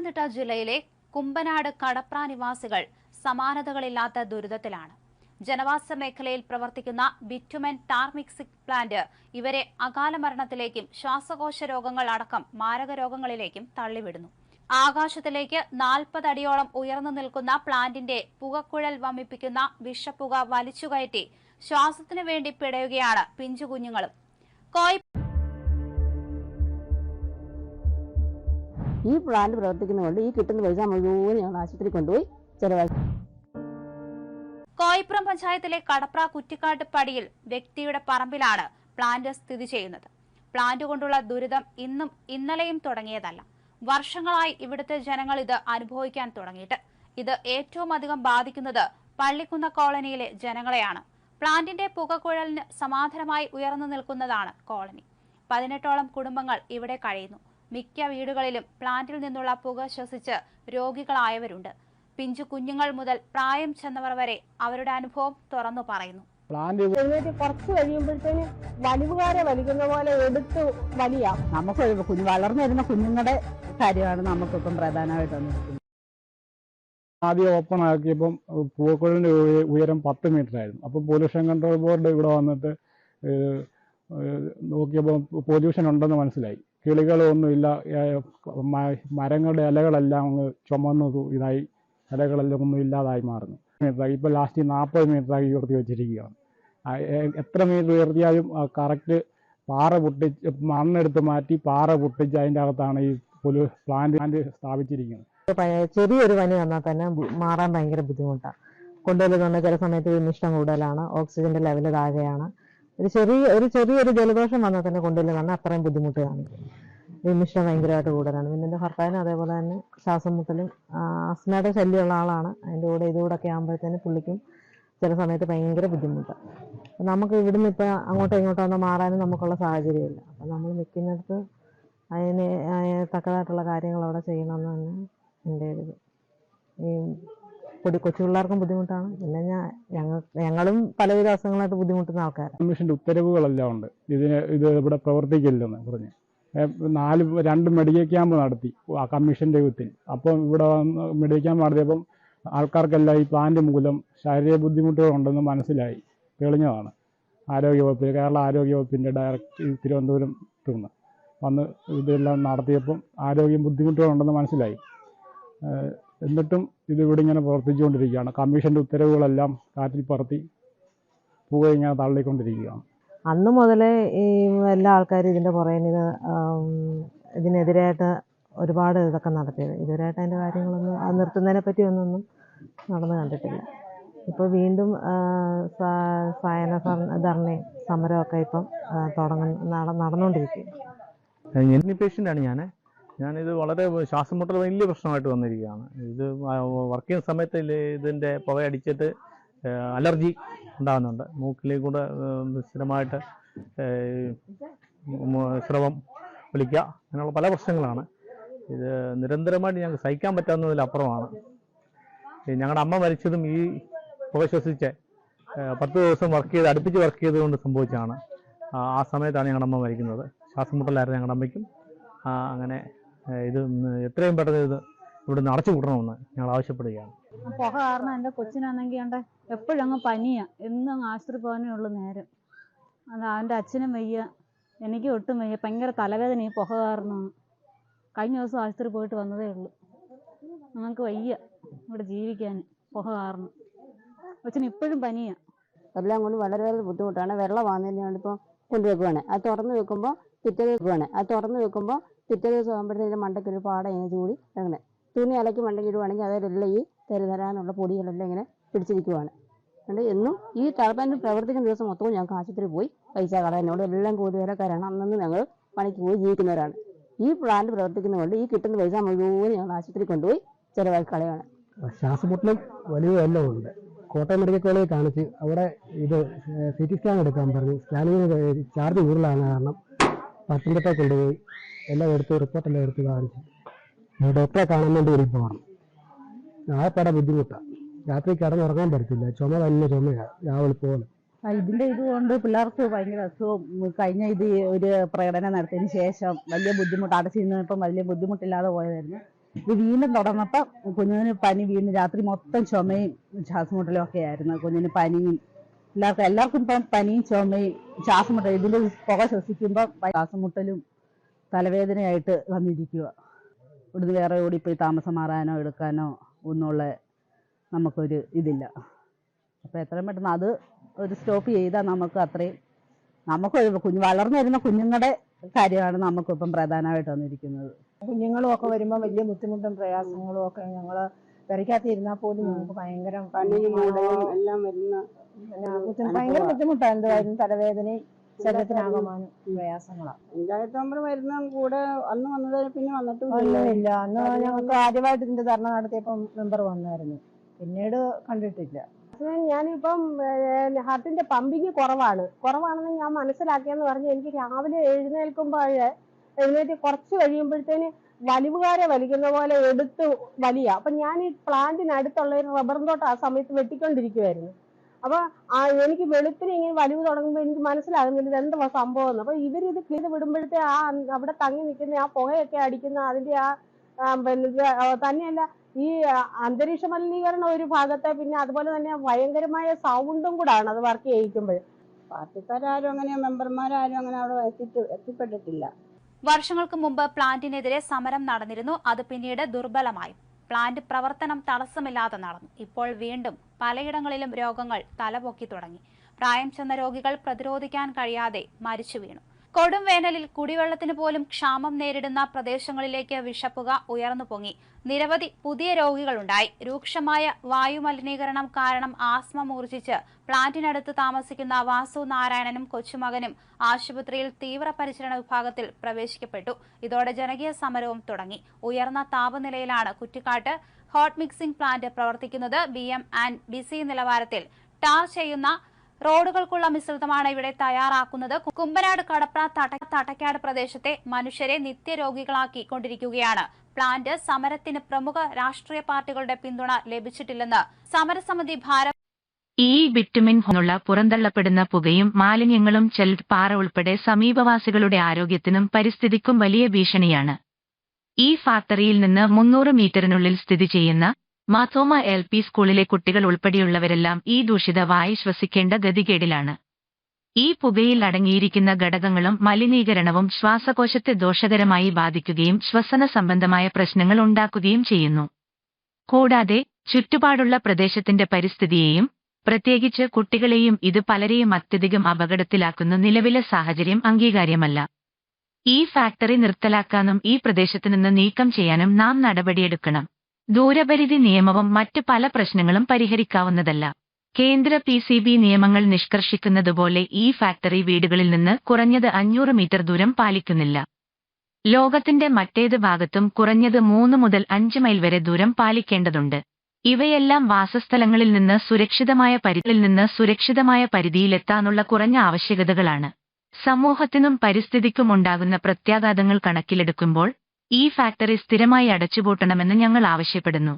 പത്തനംതിട്ട ജില്ലയിലെ കുമ്പനാട് കടപ്ര നിവാസികൾ സമാനതകളില്ലാത്ത ദുരിതത്തിലാണ്. ജനവാസ മേഖലയിൽ പ്രവർത്തിക്കുന്ന ബിറ്റുമെൻ ടാർ മിക്സിംഗ് പ്ലാന്റ് ഇവരെ അകാല മരണത്തിലേക്കും ശ്വാസകോശ രോഗങ്ങൾ അടക്കം മാരക രോഗങ്ങളിലേക്കും തള്ളിവിടുന്നു. ആകാശത്തിലേക്ക് നാൽപ്പത് അടിയോളം ഉയർന്നു നിൽക്കുന്ന പ്ലാന്റിന്റെ പുകക്കുഴൽ വമിപ്പിക്കുന്ന വിഷപ്പുക വലിച്ചുകയറ്റി ശ്വാസത്തിനു വേണ്ടി പിടയുകയാണ് പിഞ്ചുകുഞ്ഞുങ്ങളും കോയ് ഈ പ്ലാന്റ് പ്രവർത്തിക്കുന്നതുകൊണ്ട് ഈ കിട്ടുന്ന പൈസ മുഴുവൻ ഞങ്ങൾ ആശുപത്രി കൊണ്ടുപോയി ചെലവാക്കി. കോയിപ്പുറം പഞ്ചായത്തിലെ കടപ്ര കുറ്റിക്കാട്ട് പടിയിൽ വ്യക്തിയുടെ പറമ്പിലാണ് പ്ലാന്റ് സ്ഥിതി ചെയ്യുന്നത്. പ്ലാന്റ് കൊണ്ടുള്ള ദുരിതം ഇന്നും ഇന്നലെയും തുടങ്ങിയതല്ല. വർഷങ്ങളായി ഇവിടുത്തെ ജനങ്ങൾ ഇത് അനുഭവിക്കാൻ തുടങ്ങിയിട്ട്. ഇത് ഏറ്റവും അധികം ബാധിക്കുന്നത് പള്ളിക്കുന്ന കോളനിയിലെ ജനങ്ങളെയാണ്. പ്ലാന്റിന്റെ പുകക്കുഴലിന് സമാന്തരമായി ഉയർന്നു നിൽക്കുന്നതാണ് കോളനി. പതിനെട്ടോളം കുടുംബങ്ങൾ ഇവിടെ കഴിയുന്നു. മിക്ക വീടുകളിലും പ്ലാന്റിൽ നിന്നുള്ള പുക ശ്വസിച്ച് രോഗികളായവരുണ്ട്. പിഞ്ചു കുഞ്ഞുങ്ങൾ മുതൽ പ്രായം ചെന്നവർ വരെ അവരുടെ അനുഭവം തുറന്നു പറയുന്നു. പ്ലാന്റ് എഴുന്നേറ്റ് കുറച്ച് കഴിയുമ്പോഴത്തേന് വലിവുകാരെ വലിക്കുന്ന പോലെ എടുത്ത് വലിയ. നമുക്ക് കുഞ്ഞു വളർന്നു വരുന്ന കുഞ്ഞുങ്ങളുടെ കാര്യമാണ് നമുക്കിപ്പം പ്രധാനമായിട്ട് വന്നിരിക്കുന്നത്. ആദ്യം ഓപ്പൺ ആക്കിയപ്പം പൂക്കുഴലിന്റെ ഉയരം പത്ത് മീറ്റർ ആയിരുന്നു. അപ്പം പൊല്യൂഷൻ കൺട്രോൾ ബോർഡ് ഇവിടെ വന്നിട്ട് നോക്കിയപ്പോൾ പൊല്യൂഷൻ ഉണ്ടെന്ന് മനസ്സിലായി. കിളികളൊന്നുമില്ല. മരങ്ങളുടെ ഇലകളെല്ലാം അങ്ങ് ചുമന്നു ഇതായി. ഇലകളെല്ലാം ഒന്നും ഇല്ലാതായി മാറുന്നു. മീറ്ററായി ഇപ്പോൾ ലാസ്റ്റ് നാൽപ്പത് മീറ്ററായി ഉയർത്തി വെച്ചിരിക്കുകയാണ്. എത്ര മീറ്റർ ഉയർത്തിയാലും കറക്റ്റ് പാറ പൊട്ടിച്ച് മണ്ണെടുത്ത് മാറ്റി പാറ പൊട്ടിച്ച് അതിന്റെ അകത്താണ് ഈ പുലു പ്ലാന്റ് പ്ലാന്റ് സ്ഥാപിച്ചിരിക്കുന്നത്. ചെറിയൊരു പനി വന്നാൽ തന്നെ മാറാൻ ഭയങ്കര ബുദ്ധിമുട്ടാണ്. കൊണ്ടുവരുന്നുണ്ട്. ചില സമയത്ത് വിമിഷ്ടം കൂടുതലാണ്. ഓക്സിജന്റെ ലെവൽ താഴെയാണ്. ഒരു ചെറിയ ഒരു ചെറിയൊരു ജലദോഷം വന്നാൽ തന്നെ കൊണ്ടുവരുന്ന അത്രയും ബുദ്ധിമുട്ട് കാണിക്കും വിമിഷ്ടം ഭയങ്കരമായിട്ട് കൂടുതലാണ്. പിന്നെ എന്റെ ഭർത്താവിന് അതേപോലെ തന്നെ ശ്വാസം മുട്ടലും അസ്മയുടെ ശല്യമുള്ള ആളാണ്. അതിന്റെ കൂടെ ഇതുകൂടെ ഒക്കെ ആകുമ്പോഴത്തേന് പുള്ളിക്കും ചില സമയത്ത് ഭയങ്കര ബുദ്ധിമുട്ടാണ് നമുക്ക് ഇവിടുന്ന് ഇപ്പം അങ്ങോട്ടോ ഇങ്ങോട്ടോ ഒന്ന് മാറാനും നമുക്കുള്ള സാഹചര്യമില്ല. അപ്പം നമ്മൾ നിൽക്കുന്നിടത്ത് അതിന് തക്കതായിട്ടുള്ള കാര്യങ്ങൾ അവിടെ ചെയ്യണമെന്ന് തന്നെ എന്റെ ഒരു ഈ പൊടി കൊച്ചു പിള്ളേർക്കും ബുദ്ധിമുട്ടാണ്. പിന്നെ ഞാൻ ഞങ്ങൾ ഞങ്ങളും പല അസുഖങ്ങളായിട്ട് ബുദ്ധിമുട്ടുന്ന ആൾക്കാരാണ് കമ്മീഷന്റെ ഉത്തരവുകളെല്ലാം ഉണ്ട്. ഇതിന് ഇത് ഇവിടെ പ്രവർത്തിക്കില്ലെന്ന് പറഞ്ഞ്. നാല് രണ്ട് മെഡിക്കൽ ക്യാമ്പ് നടത്തി ആ കമ്മീഷന്റെ യുത്തിൽ അപ്പം ഇവിടെ മെഡിക്കൽ ക്യാമ്പ് നടത്തിയപ്പം ആൾക്കാർക്കെല്ലാം ഈ പ്ലാന്റ് മൂലം ശാരീരിക ബുദ്ധിമുട്ടുകൾ ഉണ്ടെന്ന് മനസ്സിലായി. തെളിഞ്ഞതാണ്. ആരോഗ്യവകുപ്പ് കേരള ആരോഗ്യവകുപ്പിന്റെ ഡയറക്ടർ തിരുവനന്തപുരം നിന്ന് വന്ന് ഇതെല്ലാം നടത്തിയപ്പം ആരോഗ്യ ബുദ്ധിമുട്ടുകളുണ്ടെന്ന് മനസ്സിലായി. എന്നിട്ടും ഇത് ഇവിടെ ഇങ്ങനെ പ്രവർത്തിച്ചുകൊണ്ടിരിക്കുകയാണ്. കമ്മീഷന്റെ ഉത്തരവുകളെല്ലാം കാറ്റിൽ പറത്തി പുക ഇങ്ങനെ തള്ളിക്കൊണ്ടിരിക്കുകയാണ്. അന്ന് മുതലേ ഈ എല്ലാ ആൾക്കാരും ഇതിന്റെ പുറകിൽ ഇത് ഇതിനെതിരായിട്ട് ഒരുപാട് ഇതൊക്കെ നടത്തിയത്. ഇതുവരെയായിട്ട് അതിന്റെ കാര്യങ്ങളൊന്നും അത് നിർത്തുന്നതിനെ പറ്റി ഒന്നൊന്നും നടന്നു കണ്ടിട്ടില്ല. ഇപ്പോൾ വീണ്ടും സായന ധർണയും സമരമൊക്കെ ഇപ്പം തുടങ്ങ തുടങ്ങുന്ന നട- നടന്നുകൊണ്ടിരിക്കുകയാണ്. എൻനി പേഷ്യന്റാണ് ഞാൻ ഞാനിത് വളരെ ശ്വാസം മുട്ടൽ വലിയ പ്രശ്നമായിട്ട് വന്നിരിക്കുകയാണ്. ഇത് വർക്ക് ചെയ്യുന്ന സമയത്ത് ഇതിന്റെ പുകയടിച്ചിട്ട് അലർജി ഉണ്ടാകുന്നുണ്ട്. മൂക്കിലേ കൂടെ സ്ഥിരമായിട്ട് സ്രവം വിളിക്കുക അങ്ങനെയുള്ള പല പ്രശ്നങ്ങളാണ്. ഇത് നിരന്തരമായിട്ട് ഞങ്ങൾക്ക് സഹിക്കാൻ പറ്റാവുന്നതിലപ്പുറമാണ് ഞങ്ങളുടെ അമ്മ മരിച്ചതും ഈ പുക ശ്വസിച്ച് പത്ത് ദിവസം വർക്ക് ചെയ്ത് അടുപ്പിച്ച് വർക്ക് ചെയ്തുകൊണ്ട് സംഭവിച്ചതാണ്. ആ സമയത്താണ് ഞങ്ങളുടെ അമ്മ മരിക്കുന്നത്. ശ്വാസം മുട്ടലായിരുന്നു ഞങ്ങളുടെ അമ്മയ്ക്കും. അങ്ങനെ ഇത് എത്രയും പെട്ടെന്ന് ഇത് ഇവിടുന്ന് അടച്ചു കൂട്ടണമെന്ന് ഞങ്ങൾ ആവശ്യപ്പെടുകയാണ്. പുക കാരണം എന്റെ കൊച്ചിനാണെങ്കിൽ എന്റെ എപ്പോഴും അങ്ങ് പനിയാ. എന്നും അങ്ങ് ആശുപത്രി പോകാനേ ഉള്ളൂ നേരം. അത് അവന്റെ അച്ഛനും വയ്യ എനിക്ക് ഒട്ടും വയ്യ. ഭയങ്കര തലവേദന ഈ പുക കാരണമാണ് കഴിഞ്ഞ ദിവസം ആശുപത്രി പോയിട്ട് വന്നതേ ഉള്ളൂ. ഞങ്ങൾക്ക് വയ്യ ഇവിടെ ജീവിക്കാൻ പുക കാരണം. കൊച്ചിന് ഇപ്പോഴും പനിയാ. എല്ലാം കൊണ്ട് വളരെ വളരെ ബുദ്ധിമുട്ടാണ്. വെള്ളമാണെന്ന് ഇപ്പോൾ കൊണ്ടുവെക്കുവാണ് അത് തുറന്നു വെക്കുമ്പോൾ പിറ്റേ വെക്കുവാണ്. അത് തുറന്നു വെക്കുമ്പോൾ പിറ്റേ ദിവസം ആകുമ്പോഴത്തേക്കും മണ്ടയ്ക്ക് ഒരു പാട ഇങ്ങനെ ചൂടി അങ്ങനെ തുണി അലക്കി മണ്ടയ്ക്ക് ഇടുവാണെങ്കിൽ അതിലെല്ലാം ഈ തരുതരാനുള്ള പൊടികളെല്ലാം ഇങ്ങനെ പിടിച്ചിരിക്കുവാണ്. അതുകൊണ്ട് എന്നും ഈ തറപ്പാൻ പ്രവർത്തിക്കുന്ന ദിവസം മൊത്തവും ഞങ്ങൾക്ക് ആശുപത്രി പോയി പൈസ കളയാനോട് എല്ലാം കൂലിവേലക്കാരാണ് അന്നും ഞങ്ങൾ പണിക്ക് പോയി ജീവിക്കുന്നവരാണ്. ഈ പ്ലാന്റ് പ്രവർത്തിക്കുന്നതുകൊണ്ട് ഈ കിട്ടുന്ന പൈസ മുഴുവൻ ഞങ്ങൾ ആശുപത്രി കൊണ്ടുപോയി ചെലവാക്കി കളയാണ് ശ്വാസമുട്ടലും വലിയ എല്ലാം ഉണ്ട്. കോട്ടയം മെഡിക്കൽ കോളേജ് കാണിച്ച് അവിടെ ഇത് സി ടി സ്കാൻ എടുക്കാൻ പറഞ്ഞു. സ്കാനിങ്ങിന് ചാർജ് കൂടുതലാണ് കാരണം പത്തനംതിട്ട കൊണ്ടുപോയി. എല്ലാം എടുത്ത് റിപ്പോർട്ടെല്ലാം എടുത്ത് ഈ ഡോക്ടറെ കാണാൻ വേണ്ടി ഒരു പോകണം ആകെപ്പാടെ ബുദ്ധിമുട്ടാണ് രാത്രി കിടന്നുറങ്ങാൻ പറ്റത്തില്ല. ചുമ തന്നെ ചുമയാണ് രാവിലെ പോലെ. ഇതിന്റെ ഇതുകൊണ്ട് പിള്ളേർക്ക് ഭയങ്കര അസുഖം. കഴിഞ്ഞ ഇത് ഒരു പ്രകടനം നടത്തിയതിന് ശേഷം വലിയ ബുദ്ധിമുട്ട് അടച്ചിരുന്നപ്പം വലിയ ബുദ്ധിമുട്ടില്ലാതെ പോയതായിരുന്നു. ഇത് വീണ്ടും തുടർന്നപ്പോൾ കുഞ്ഞിന് പനി വീണ്ടും രാത്രി മൊത്തം ചുമയും ശ്വാസമുട്ടലും ഒക്കെ ആയിരുന്നു. കുഞ്ഞിന് പനിയും എല്ലാവർക്കും എല്ലാവർക്കും ഇപ്പം പനിയും ചുമയും ശ്വാസമുട്ടലും. ഇതിന്റെ പുക ശ്വസിക്കുമ്പോൾ ശ്വാസമുട്ടലും തലവേദനയായിട്ട് വന്നിരിക്കുക. ഇവിടുന്ന് വേറെ ഓടിപ്പോയി താമസം മാറാനോ എടുക്കാനോ ഒന്നുമുള്ള നമുക്കൊരു ഇതില്ല. അപ്പോൾ എത്രയും പെട്ടെന്ന് അത് ഒരു സ്റ്റോപ്പ് ചെയ്താൽ നമുക്ക് അത്രയും നമുക്ക് കുഞ്ഞു വളർന്നു വരുന്ന കുഞ്ഞുങ്ങളുടെ കാര്യമാണ് നമുക്കിപ്പം പ്രധാനമായിട്ട് വന്നിരിക്കുന്നത്. കുഞ്ഞുങ്ങളും ഒക്കെ വരുമ്പോൾ വലിയ ബുദ്ധിമുട്ടും പ്രയാസങ്ങളും ഒക്കെ ഞങ്ങൾ വരയ്ക്കാത്തിരുന്നാൽ ഇരുന്നാൽ പോലും ഞങ്ങൾക്ക് ഭയങ്കര എല്ലാം വരുന്ന ഭയങ്കര ബുദ്ധിമുട്ടാണ് എന്തുവായാലും തലവേദനയും ശരീരത്തിനാകമാനം പ്രയാസങ്ങളാണ് പഞ്ചായത്ത് മെമ്പർ വരുന്ന കൂടെ അന്ന് വന്നത് പിന്നെ വന്നിട്ടില്ല ഒന്നുമില്ല അന്ന് ഞങ്ങൾക്ക് ആദ്യമായിട്ട് ഇതിന്റെ ധർണ നടത്തിയപ്പം മെമ്പർ വന്നായിരുന്നു. പിന്നീട് കണ്ടിട്ടില്ല. ഞാനിപ്പം ഹാർട്ടിന്റെ പമ്പിങ് കുറവാണ്. കുറവാണെന്ന് ഞാൻ മനസ്സിലാക്കിയെന്ന് പറഞ്ഞ് എനിക്ക് രാവിലെ എഴുന്നേൽക്കുമ്പോൾ എഴുന്നേറ്റ് കുറച്ച് കഴിയുമ്പോഴത്തേന് വലിവുകാരെ വലിക്കുന്ന പോലെ എടുത്ത് വലിയ. അപ്പൊ ഞാൻ ഈ പ്ലാന്റിനടുത്തുള്ള ഒരു റബ്ബർ തോട്ടം ആ സമയത്ത് വെട്ടിക്കൊണ്ടിരിക്കുവായിരുന്നു. അപ്പൊ ആ എനിക്ക് വെളുപ്പിന് ഇങ്ങനെ വലിവ് തുടങ്ങുമ്പോൾ എനിക്ക് മനസ്സിലാകുന്നില്ല ഇത് എന്തുവാ സംഭവം എന്ന് അപ്പൊ ഇവരിത് ക്ലീൻ വിടുമ്പോഴത്തെ ആ അവിടെ തങ്ങി നിൽക്കുന്ന ആ പുകയൊക്കെ അടിക്കുന്ന അതിന്റെ ആ പിന്നെ ഇത് തന്നെയല്ല ഈ അന്തരീക്ഷ മലിനീകരണം ഒരു ഭാഗത്തെ പിന്നെ അതുപോലെ തന്നെ ഭയങ്കരമായ സൗണ്ടും കൂടാണ് അത് വർക്ക് ചെയ്യിക്കുമ്പോൾ. പാർട്ടിക്കാരും അങ്ങനെ മെമ്പർമാരും അങ്ങനെ അവിടെ എത്തിട്ട് എത്തിപ്പെട്ടിട്ടില്ല. വർഷങ്ങൾക്ക് മുമ്പ് പ്ലാന്റിനെതിരെ സമരം നടന്നിരുന്നു. അത് പിന്നീട് ദുർബലമായി. പ്ലാന്റ് പ്രവർത്തനം തടസ്സമില്ലാതെ നടന്നു. ഇപ്പോൾ വീണ്ടും പലയിടങ്ങളിലും രോഗങ്ങൾ തലപൊക്കി തുടങ്ങി. പ്രായം ചെന്ന രോഗികൾ പ്രതിരോധിക്കാൻ കഴിയാതെ മരിച്ചു വീണു. കൊടും വേനലിൽ കുടിവെള്ളത്തിന് പോലും ക്ഷാമം നേരിടുന്ന പ്രദേശങ്ങളിലേക്ക് വിഷപ്പുക ഉയർന്നു പൊങ്ങി. നിരവധി പുതിയ രോഗികളുണ്ടായി. രൂക്ഷമായ വായുമലിനീകരണം കാരണം ആസ്മ മൂർജിച്ച് പ്ലാന്റിനടുത്ത് താമസിക്കുന്ന വാസു നാരായണനും കൊച്ചുമകനും ആശുപത്രിയിൽ തീവ്രപരിചരണ വിഭാഗത്തിൽ പ്രവേശിക്കപ്പെട്ടു. ഇതോടെ ജനകീയ സമരവും തുടങ്ങി. ഉയർന്ന താപനിലയിലാണ് കുറ്റിക്കാട്ട് ഹോട്ട് മിക്സിംഗ് പ്ലാന്റ് പ്രവർത്തിക്കുന്നത്. B M and B C നിലവാരത്തിൽ ടാർ ചെയ്യുന്ന റോഡുകൾക്കുള്ള മിശ്രിതമാണ് ഇവിടെ തയ്യാറാക്കുന്നത്. കുമ്പനാട് കടപ്ര തട തട്ടക്കാട് പ്രദേശത്തെ മനുഷ്യരെ നിത്യരോഗികളാക്കി കൊണ്ടിരിക്കുകയാണ്. പ്ലാന്റ് സമരത്തിന് പ്രമുഖ രാഷ്ട്രീയ പാർട്ടികളുടെ പിന്തുണ ലഭിച്ചിട്ടില്ലെന്ന് സമരസമിതി ഭാരം ഈ വിറ്റമിൻ നിന്നുള്ള പുറന്തള്ളപ്പെടുന്ന പുകയും മാലിന്യങ്ങളും ചെൽ പാറ ഉൾപ്പെടെ സമീപവാസികളുടെ ആരോഗ്യത്തിനും പരിസ്ഥിതിക്കും വലിയ ഭീഷണിയാണ്. ഈ ഫാക്ടറിയിൽ നിന്ന് മുന്നൂറ് മീറ്ററിനുള്ളിൽ സ്ഥിതി ചെയ്യുന്ന മാത്തോമ എൽ പി സ്കൂളിലെ കുട്ടികൾ ഉൾപ്പെടെയുള്ളവരെല്ലാം ഈ ദൂഷിത വായു ശ്വസിക്കേണ്ട ഗതികേടിലാണ്. ഈ പുകയിൽ അടങ്ങിയിരിക്കുന്ന ഘടകങ്ങളും മലിനീകരണവും ശ്വാസകോശത്തെ ദോഷകരമായി ബാധിക്കുകയും ശ്വസന സംബന്ധമായ പ്രശ്നങ്ങൾ ഉണ്ടാക്കുകയും ചെയ്യുന്നു. കൂടാതെ ചുറ്റുപാടുള്ള പ്രദേശത്തിന്റെ പരിസ്ഥിതിയെയും പ്രത്യേകിച്ച് കുട്ടികളെയും ഇത് പലരെയും അത്യധികം അപകടത്തിലാക്കുന്ന നിലവിലെ സാഹചര്യം അംഗീകാര്യമല്ല. ഈ ഫാക്ടറി നിർത്തലാക്കാനും ഈ പ്രദേശത്ത് നിന്ന് നീക്കം ചെയ്യാനും നാം നടപടിയെടുക്കണം. ദൂരപരിധി നിയമവും മറ്റ് പല പ്രശ്നങ്ങളും പരിഹരിക്കാവുന്നതല്ല. കേന്ദ്ര പി സി ബി നിയമങ്ങൾ നിഷ്കർഷിക്കുന്നതുപോലെ ഈ ഫാക്ടറി വീടുകളിൽ നിന്ന് കുറഞ്ഞത് അഞ്ഞൂറ് മീറ്റർ ദൂരം പാലിക്കുന്നില്ല. ലോകത്തിന്റെ മറ്റേത് ഭാഗത്തും കുറഞ്ഞത് മൂന്ന് മുതൽ അഞ്ച് മൈൽ വരെ ദൂരം പാലിക്കേണ്ടതുണ്ട്. ഇവയെല്ലാം വാസസ്ഥലങ്ങളിൽ നിന്ന് സുരക്ഷിതമായ പരിധിയിൽ നിന്ന് സുരക്ഷിതമായ പരിധിയിലെത്താനുള്ള കുറഞ്ഞ ആവശ്യകതകളാണ്. സമൂഹത്തിനും പരിസ്ഥിതിക്കും ഉണ്ടാകുന്ന പ്രത്യാഘാതങ്ങൾ കണക്കിലെടുക്കുമ്പോൾ ഈ ഫാക്ടറി സ്ഥിരമായി അടച്ചുപൂട്ടണമെന്ന് ഞങ്ങൾ ആവശ്യപ്പെടുന്നു